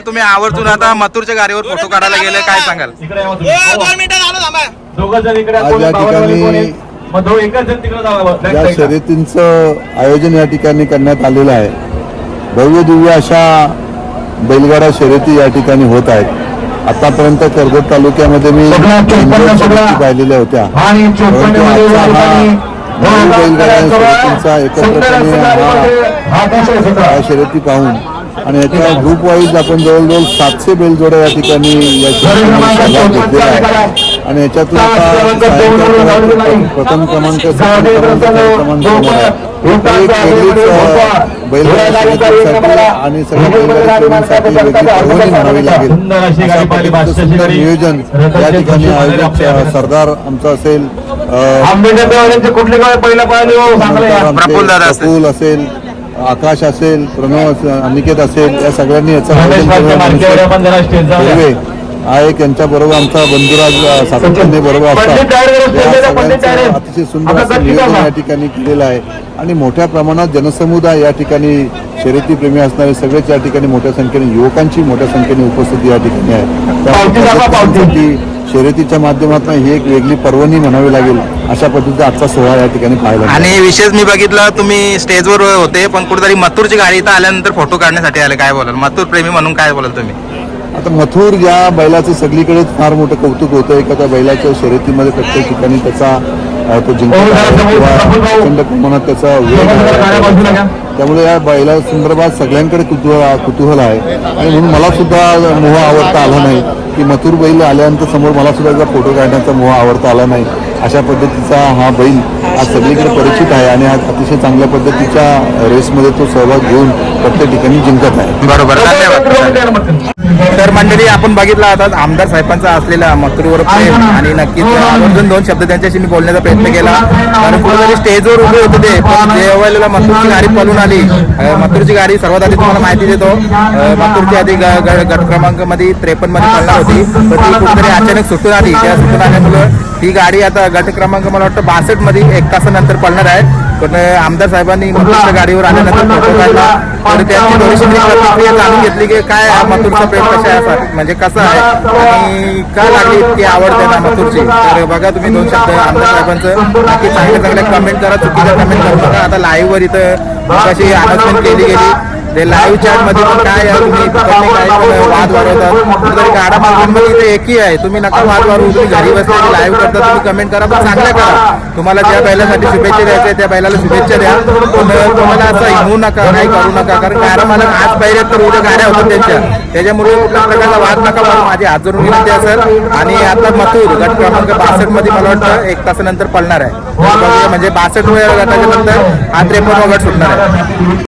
तुम्ही आवर्जून आता मथुरच्या गाडीवर फोटो काढायला गेले काय सांगाल या आज? ठिकाणी या. शर्यतींचं आयोजन या ठिकाणी करण्यात आलेलं आहे भव्य दिव्य अशा बैलगाडा शर्यती या ठिकाणी होत आहेत आतापर्यंत कर्जत तालुक्यामध्ये मी. पाहिलेल्या होत्या आणि परंतु चोपन्नमध्ये आजचा या हा ठिकाणी नवीन बैलगाडा शर्यतींचा एकत्रपणे हा हा कशा आहे सगळा? या शर्यती पाहून आणि याच्या ग्रुप वाईज आपण जवळजवळ सातशे बैलजोड्या या ठिकाणी घेतलेला आहे. आणि याच्यातून प्रथम क्रमांक आणि सगळ्या बैलगाडी म्हणावी लागेल. नियोजन या ठिकाणी आयोजक सरदार आमचा असेल कुठले पहिला पाहिले हो असेल. आकाश असेल प्रणव अनिकेत असेल या सगळ्यांनी याचं हा एक यांच्या बरोबर आमचा बंधुराज सातत्याने बरोबर असतात. अतिशय सुंदर असं नियोजन. या ठिकाणी केलेलं आहे. आणि मोठ्या प्रमाणात जनसमुदाय या ठिकाणी शर्यती प्रेमी असणारे सगळेच या ठिकाणी मोठ्या संख्येने युवकांची मोठ्या संख्येने उपस्थिती या ठिकाणी आहे. शर्यतीच्या माध्यमातून ही एक वेगळी पर्वणी म्हणावी लागेल अशा पद्धतीचा आजचा सोहळा या ठिकाणी पाहायला मिळाला. आणि विशेष मी बघितलं तुम्ही स्टेजवर होते पण कुठेतरी मथुरची गाडी इथं आल्यानंतर फोटो काढण्यासाठी आले काय बोलाल मथुर प्रेमी म्हणून काय बोलाल तुम्ही आता मथुर या बैलाचं सगळीकडेच फार मोठं कौतुक होतं एका त्या बैलाच्या शर्यतीमध्ये प्रत्येक ठिकाणी त्याचा अ, तो आहे किंवा भाऊ. प्रचंड प्रमाणात त्याचा वेग. आहे. त्यामुळे या बैला संदर्भात सगळ्यांकडे कुतूहल कुतूहल आहे. आणि म्हणून मला सुद्धा मोह आवडता आला नाही की मथुर बैल आल्यानंतर समोर मला सुद्धा त्याचा फोटो काढण्याचा मोह आवडता आला नाही अशा पद्धतीचा हा बैल आज सगळीकडे परिचित आहे आणि आज अतिशय चांगल्या पद्धतीच्या रेसमध्ये तो सहभाग घेऊन प्रत्येक ठिकाणी जिंकत आहे. बरोबर. तर मंडळी आपण बघितलं आता आमदार साहेबांचा असलेला मथुरवर प्रेम आणि नक्कीच आवर्जून दोन शब्द त्यांच्याशी मी बोलण्याचा प्रयत्न केला. कारण कुठेतरी स्टेजवर उभे होते ते पण जेव्हा मथुरची गाडी पळून आली. मथुरची गाडी सर्वात आधी तुम्हाला माहिती देतो. मथुरची आधी गट क्रमांकमध्ये त्रेपन्नमध्ये पळणार होती पण ती कुठेतरी अचानक सुटून आली. त्या सुटून आल्यामुळं ही गाडी आता गट क्रमांक मला वाटतं बासष्टमध्ये एक तासानंतर पळणार आहे. पण आमदार साहेबांनी मथुरच्या गाडीवर आल्यानंतर फोटो काढला. तर त्यांची थोडीशी प्रतिक्रिया जाणून घेतली की काय हा मथुरचा प्रेम कसा आहे असा- म्हणजे कसं आहे आणि का लागली इतकी आवड त्यांना मथुरची? तर बघा तुम्ही दोन शब्द आमदार साहेबांचं. नक्की चांगल्या चांगल्या कमेंट करा चुकीच्या कमेंट करू नका. आता लाईव्हवर इथं कशी अनाउन्समेंट केली गेली ते लाईव्ह चॅटमध्ये काय आहे तुम्ही काय वाद वाढवतात. कुठेतरी गाडा मार्केटमध्ये इथे एकही आहे. तुम्ही नका वाद वाढवू. तुम्ही घरी बसले लाईव्ह करता तुम्ही कमेंट करा पण चांगल्या करा. तुम्हाला ज्या बैलासाठी शुभेच्छा द्यायच्या त्या बैलाला शुभेच्छा द्या. तुम्हाला असं हिमू नका काही करू नका कारण गाडा मला आज पाहिजे तर उद्या गाड्या होतात त्यांच्या. त्याच्यामुळे कुठल्या प्रकारचा वाद नका वाढू माझी हात जोडून विनंती असेल आणि आता मथुर गट क्रमांक बासष्टमध्ये मला वाटतं एक तासानंतर पडणार आहे. म्हणजे बासष्ट गटाच्या नंतर हा त्रेपन्न गट सुटणार आहे.